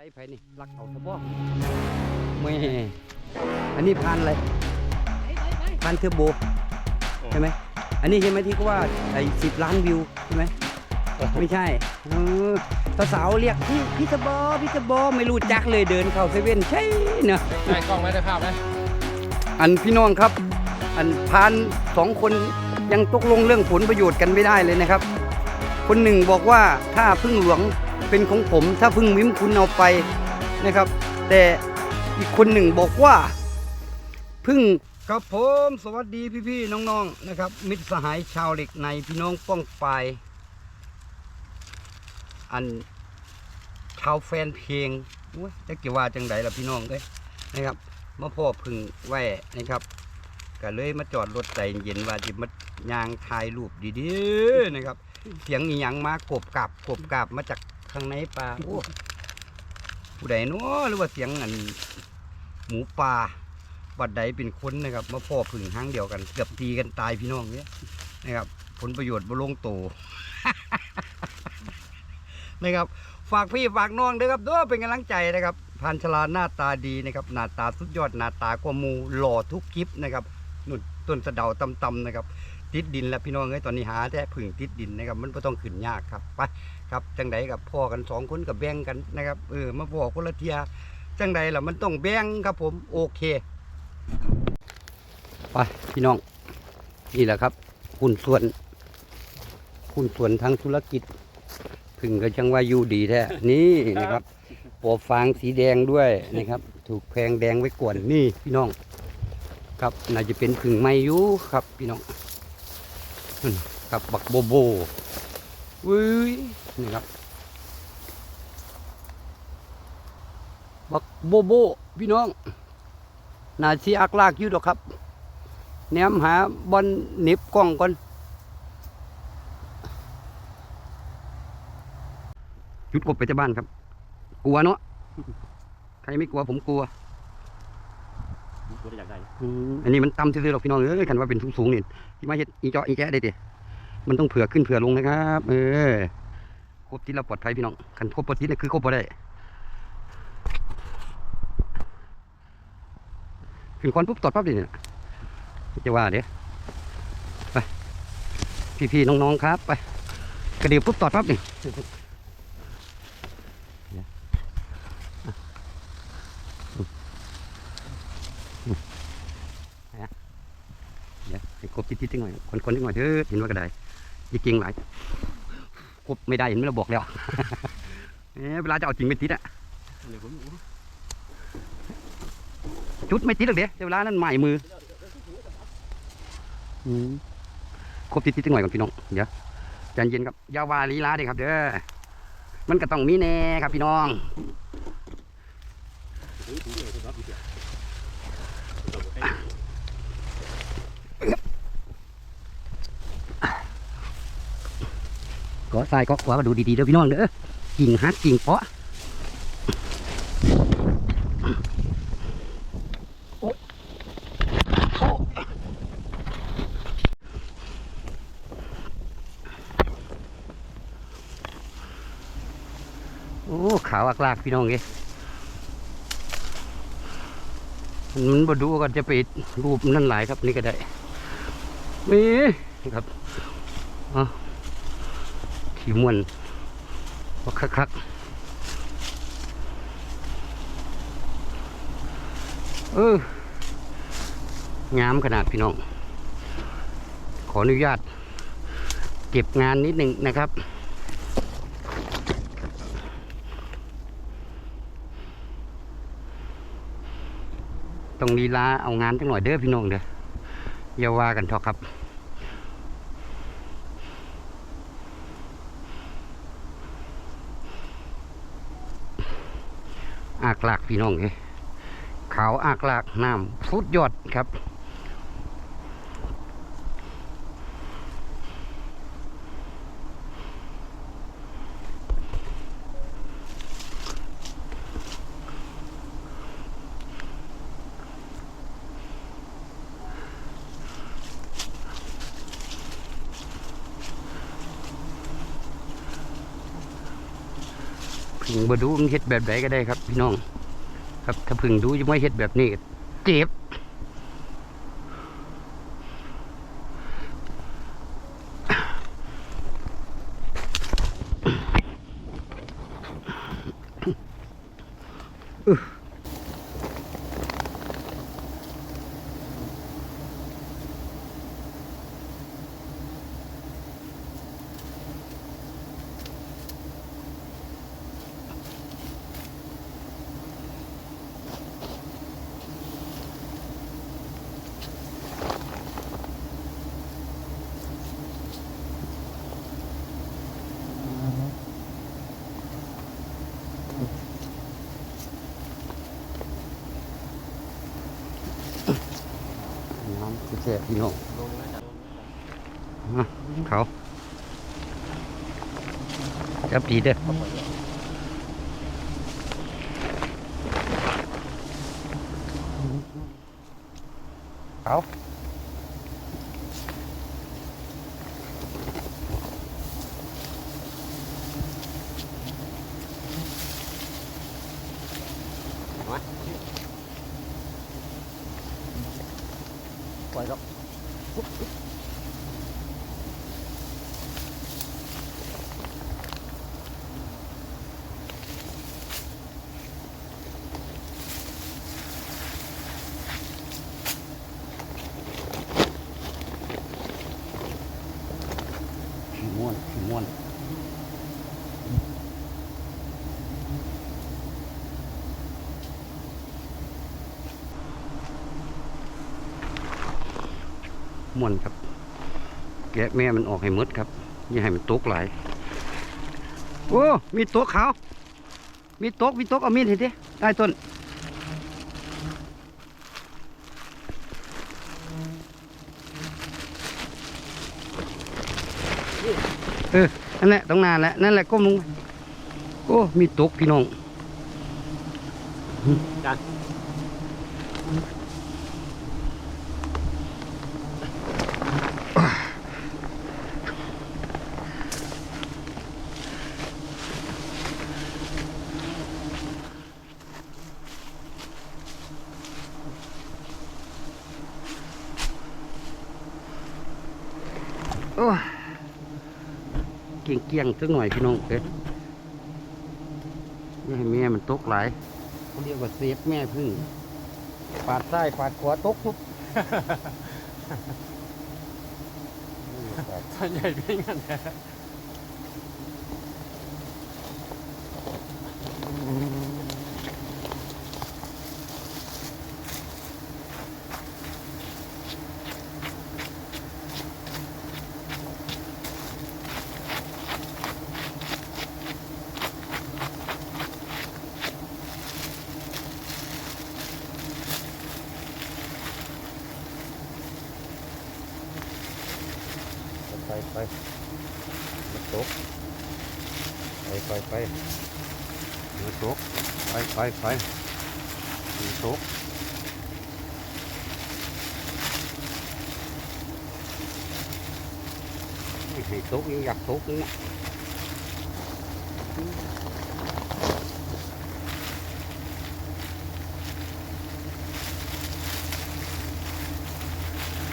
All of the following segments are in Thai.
ส่ไผนี่รักเอาสะบ่แม่อันนี้พันอะไรพันเทอร์โบใช่ไหมอันนี้ใช่ไหมที่เขาว่าไอ้สิบล้านวิวใช่ไหมไม่ใช่เออสาวๆเรียกพี่พี่ตะบอพี่ตะบอไม่รู้จักเลยเดินเข้าเซเว่นใช่เนอะได้กล้องไหมได้ภาพไหมอันพี่น้องครับ อันพานสองคนยังตกลงเรื่องผลประโยชน์กันไม่ได้เลยนะครับ คนหนึ่งบอกว่าถ้าพึ่งหลวงเป็นของผม ถ้าพึ่งวิมคุณเอาไปนะครับ แต่อีกคนหนึ่งบอกว่า พึ่งครับผมสวัสดีพี่ๆน้องๆนะครับ มิตรสหายชาวเหล็กในพี่น้องป้องปายอันชาวแฟนเพลงโอ้จะเกี่ยวว่าจังไดล่ะพี่น้องเอ้ยนะครับมาพ่อพึ่งแว่นะครับก็เลยมาจอดรถใจเย็นว่าจิมายางถ่ายรูปดีๆนะครับ เสียงอีหยังมากบกาบกบกาบมาจากข้างในป่าโอ้ผู้ใดเนาะหรือว่าเสียงอันหมูป่าบัดใดเป็นคนนะครับ มาพ่อพึ่งห้างเดียวกัน เกือบตีกันตายพี่น้องเนี่ยนะครับ ผลประโยชน์บ่ลงโตนะครับ ฝากพี่ฝากน้องด้วยครับด้วยเป็นกำลังใจนะครับพันชลาหน้าตาดีนะครับหน้าตาสุดยอดหน้าตากว่ามูหล่อทุกคลิปนะครับนุ่นต้นสะเดาตำๆนะครับ ติดดินแล้วพี่น้องเอ้ยตอนนี้หาแต่ผึ่งติดดินนะครับมันไม่ต้องขึ้นยากครับไปครับจังใดกับพ่อกันสองคนกับแบ่งกันนะครับเออมาบอกคนละเทียจังใดล่ะมันต้องแบ่งครับผมโอเคไปพี่น้องนี่แหละครับคุณส่วน คุณส่วนทางธุรกิจผึ่งก็จังว่าอยู่ดีแท้นี่นะครับปอฟางสีแดงด้วยนะครับ ถูกแพงแดงไว้ก่อนนี่พี่น้อง ครับน่าจะเป็นผึ่งไม้อยู่ครับพี่น้อง ครับบักโบโบวุ้ยนี่ครับ บักโบโบพี่น้องน่าสีอักลากอยู่ดอกครับแนมหาบอลเน็บกล้องก่อนจุดกบไปที่บ้านครับ กลัวเนาะใครไม่กลัวผมกลัว กูได้อยากได้อืมอันนี้มันต่ำซื่อๆหรอกพี่น้องเอ้ยคันว่าเป็นสูงๆนี่ที่มาเฮ็ดอีเจาะอีแกะได้ดิมันต้องเผื่อขึ้นเผื่อลงนะครับ เออครบทิศเราปลอดภัยพี่น้องคันครบปลอดทิศนี่คือครบบ่ได้ ขึ้นคอนปุ๊บตอดปั๊บเลยเนี่ยจะว่าเดี๋ยวไปพี่ๆน้องๆครับไปกระเดียวปุ๊บตอดปั๊บนี่ เดี๋ยวให้ก บติดๆนิดหน่อยคนๆนิดหน่อยเถอะเห็นว่ากระไดยิ่งเก่งหลายกบไม่ได้เห็นไหมเราบอกแล้วเอ๊ะเวลาจะเอาจริงไม่ติดอะเดี๋ยวผมจุดไม่ติดหรอกเดี๋ยวเวลานั้นใหม่มืออืมกบติดๆนิดหน่อยก่อนพี่น้องเดี๋ยวใจเย็นครับยาวาลีลาเด้ครับเด้อมันก็ต้องมีแน่ครับพี่น้อง ก็ทรายก็ขวาก็ดูดีๆเด้อพี่น้องเด้อกิ่งฮักกิ่งเพาะโอ้ขาวอักลากพี่น้องเอ้ยมันบดูก็จะไปรูปนั่นหลายครับนี่ก็ได้นี่ครับอะ ขี่มวนว่าคักๆเอองามขนาดพี่น้อง ขออนุญาต เก็บงานนิดหนึ่งนะครับต้องลีลาเอางานจังหน่อยเด้อพี่น้องเด้ออย่าว่ากันเถอะครับ อากลากพี่น้องเอ้ยขาวอากลากน้ำสุดยอดครับ งพึ่งบ่ดูมันเฮ็ดแบบไหนก็ได้ครับ พี่น้อง ครับถ้าพึ่งดูจะไม่เฮ็ดแบบนี้เจ็บ น้พี่น้องเขาจับดีเด้อเขา ปล่อยครับ ขี้ม้วนขี้ม้วน ม้วนครับ แกะแม่มันออกให้หมดครับอย่าให้มันตกหลโอ้มีตกขาว มีตกมีตกเอามีดเห็นดิได้ต้นเออ นั่นแหละตรงน้าแหละนั่นแหละก้มลงโอ้ มีตกพี่น้องจ้ะ โอ้เกี่ยงเกี่ยงสักหน่อยพี่น้องเอ้ยนี่ให้แม่มันตกหลายเขาเรียกว่าเซฟแม่พึ่งปาดซ้ายปาดขวาตกปุ๊บส่วนใหญ่เป็นงั้นแหละ ไปไปมันตกไปไปไปมันตกไปไปไปมันตกไม่ให้ตกยังอยากตกนี่นะ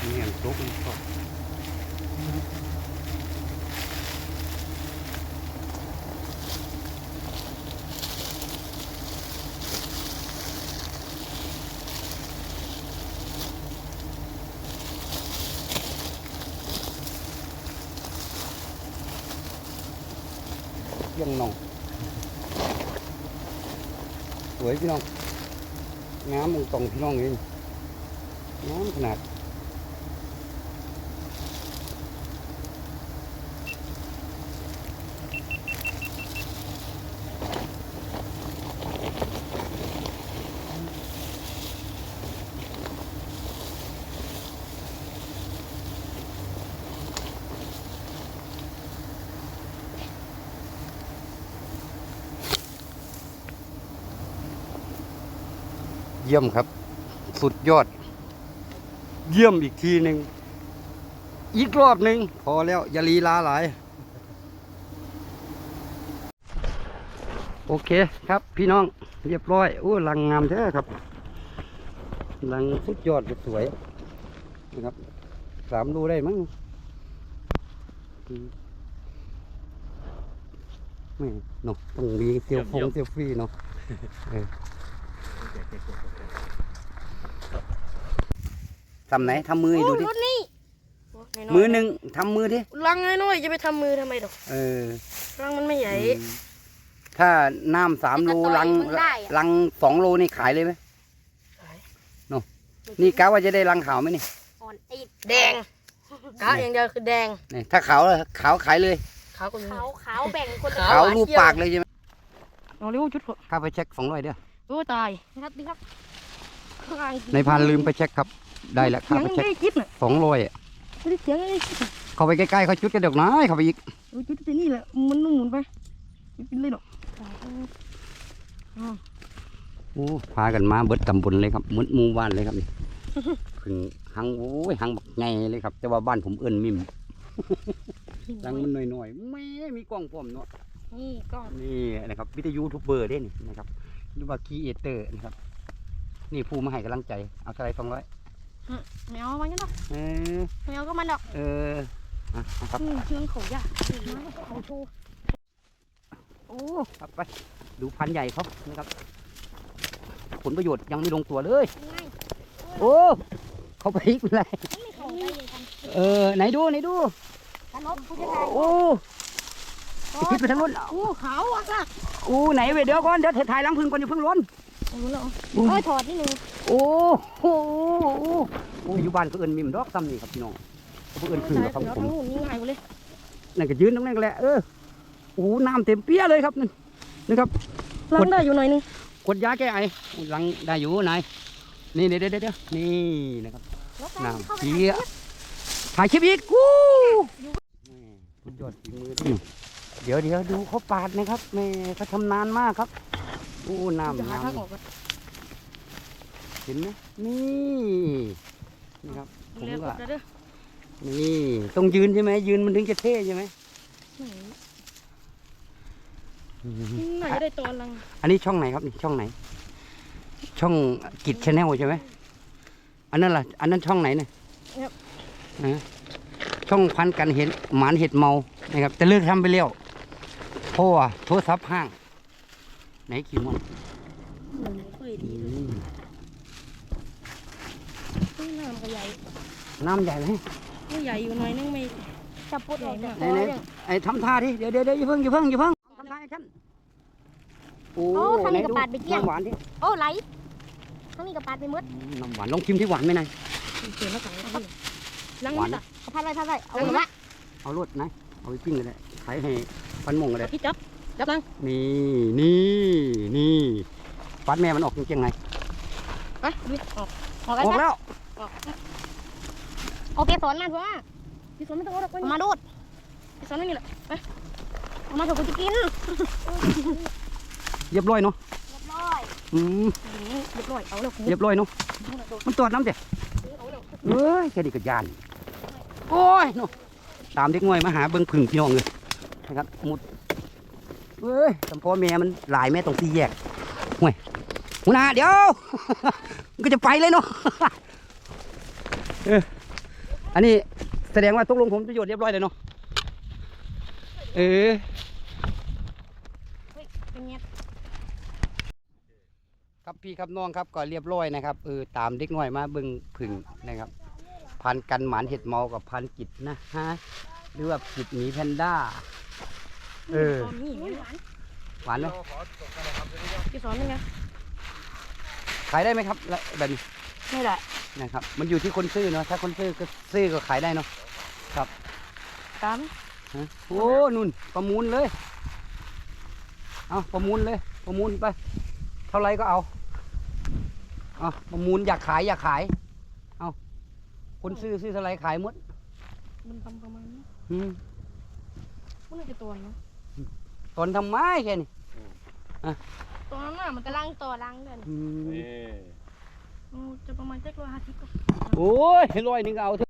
นี่มันตกมันตก ยังน้องสวย พี่น้องน้ำมึงตรงพี่น้องเองน้ำขนาด เยี่ยมครับ สุดยอด เยี่ยมอีกทีหนึ่งอีกรอบหนึ่งพอแล้ว อย่าลีลาหลาย โอเคครับพี่น้องเรียบร้อยโอ้ลังงามแท้ครับลังสุดยอดสวยนะครับสามรูได้มั้งไม่เนาะต้องมีเซลฟงเซลฟี่เนาะ ทำไหนทำมือให้ดูดิ รถนี่มือหนึ่งทำมือดิลังน้อยๆจะไปทำมือทำไมดอกเออรังมันไม่ใหญ่อืมถ้าน้ำสามโลมันก็ต่อยลังมึงได้อะลังสองโลนี่ขายเลยไหมขายเนาะนี่กะว่าจะได้ลังขาวไหมนี่อ่อนติดแดงกะอย่างเดียวคือแดงนี่ถ้าขาวแล้วขาวขายเลยขาวก็มีขาวขาวแบ่งคนขาวขาวรูปปากเลยใช่ไหมเอาเร็วชุดเถอะข้าไปเช็คสองร้อยเด้อ โอ้ตายครับดีครับข้างในพันลืมไปเช็คครับ ได้แล้วข้ายังไปไม่เช็คได้คิดน่ะสองร้อยอะไม่ได้เสียงไม่ได้คิดน่ะเข้าไปใกล้ๆเขาชุดกระดกน้อยเข้าไปอีกเออจุดที่นี่แหละมันนุ่มหมุนไปไม่กินเลยหรอกโอ้พากันมาเบิดตำบลเลยครับเหมือนหมู่บ้านเลยครับนี่เพึ่งหังโอ้ยหังบักใหญ่เลยครับ แต่ว่าบ้านผมเอิ้นมิมลังมันน้อยๆไม่มีกล้องพร้อมเนาะนี่ก็นี่นะครับวิทยุทูบเบอร์เด้นี่นะครับ หรือว่าคีเอเตอร์นะครับ นี่ผู้มาให้กำลังใจ เอาเท่าไหรสองร้อยแมวมันกันดอกเออแมวก็มันดอกเอออะนะครับอืมเชื่องเขายากเขาชูโอ้ครับไปดูพันธุ์ใหญ่เขานะครับ ผลประโยชน์ยังไม่ลงตัวเลยง่ายโอ้เขาไปอีกเลยไม่เขาได้ยังกันเออไหนดูไหนดูขนมผู้ชายโอ้ ไปคิดไปทางนู้นโอ้ขาวอะค่ะโอ้ไหนเว้ยเดี๋ยวก่อนเดี๋ยวเธอถ่ายหลังพึ่งก่อนอย่าเพิ่งร้อนเอาแล้วเอาโอ้ยถอดนิดนึงโอ้โหโอ้อยู่บ้านก็เอิญมิมดอกซ้ำนี่ครับพี่น้องเขาเอิญพึ่งใช่ครับเอาผมทั้งหุ่นนี่ง่ายกว่าเลยนั่นก็ยืนตรงนั้นก็แหละเออโอ้น้ำเต็มเปี้ยเลยครับนั่นนะครับลังได้อยู่หน่อยนึงกดยาแก้ไอหลังได้อยู่ไหนนี่เดี๋ยวเดี๋ยวเดี๋ยวนี่นะครับแล้วน้ำเปี้ยถ่ายคลิปอีกกู้สุดยอดฝีมือที่ เดี๋ยวเดี๋ยวดูเขาปาดนะครับแม่เขาชำนาญมากครับโอ้น้ำจะหาทางอน้ำอกก่อนเห็นไหมนี่นี่ครับผมเรียกก็กดเด้อนี่ต้องยืนใช่ไหมยืนมันถึงจะเท่ใช่ไหมไหนจะได้ตัวลังอันนี้ช่องไหนครับนี่ช่องไหน ช่องกิจชาแนลใช่ไหมอันนั้นล่ะอันนั้นช่องไหนเนี่ยนะช่องพันกันเห็นหมานเห็ดเมานะครับ แต่เลิกทำไปแล้ว เพราะว่าโทรศัพท์ห้าง ไหนกี่มันค่อยดีน้ำก็ใหญ่น้ำใหญ่ไหมไม่ใหญ่อยู่หน่อยนึงไม่จับปุ๊บออกจากไหนไหนไอ้ทำท่าดิเดี๋ยวเดี๋ยวเดี๋ยวอย่าเพิ่งอย่าเพิ่งอย่าเพิ่งทำท่าให้ฉันโอ้ไหนดูน้ำหวานดิโอ้ไหลทั้งนี้กับปาดไปหมดน้ำหวานลองชิมที่หวานไหมนายเสียแล้วกันลังหวานนี่นะเอาพัดไว้พัดไว้เอาลังไว้ละเอารวดนะเอาไปปิ้งเลยแหละขายให้ พันหมงเลยพี่จับ จับลัง นี่นี่นี่ฟัดแม่มันออกจริงๆไงอะดูออกออกออกกันแล้วออกโอเคสอนมาเถอะพี่สนไม่ต้องเอาดอกเอามาดูดพี่สนนี่แหละเอามาเถอะกูจะกินเรียบร้อยเนาะเรียบร้อยอืมเรียบร้อยเอาแล้วเรียบร้อยเนาะมันตรวจน้ำเด็ดเอาแล้วเอ้ยแค่นี้ก็ยานโอ้ยเนาะตามเด็กง่อยมาหาเบิ่งผึ่งพี่น้องเลย นะครับมุดเอ้ยสำพ่อแม่มันหลายแม่ต้องสี่แยกห่วยหัวหน้าเดี๋ยวมันก็จะไปเลยเนาะอันนี้แสดงว่าตกลงผมประโยชน์เรียบร้อยเลยเนาะเออครับพี่ครับน้องครับก็เรียบร้อยนะครับเออตามเด็กน้อยมาเบิ่งผึ่งนะครับ พันกันหมานเห็ดเมากับพันกิจนะฮะหรือว่ากิจหมีแพนด้า เออ ตอนนี้หวานหวานไหมพี่สอนยังไงขายได้ไหมครับและแบบนี้ไม่ได้นะครับ มันอยู่ที่คนซื้อเนาะ ถ้าคนซื้อก็ซื้อก็ขายได้เนาะตามฮะโอ้นุ่นประมูลเลย เอาประมูลเลย ประมูลไป เท่าไรก็เอาเอาประมูลอยากขายอยากขาย เอาคนซื้อซื้อเท่าไรขายหมดมันทำประมาณนี้อืมมันน่าจะตัวนะ ตอนทำไมแค่นี้ตัวนั้นน่ะมันกำลังกำลังต่อรังเดินอืมนี่ จะประมาณเจ็ดร้อยห้าสิบโอ้ยร้อยหนึ่งก็เอาเถอะ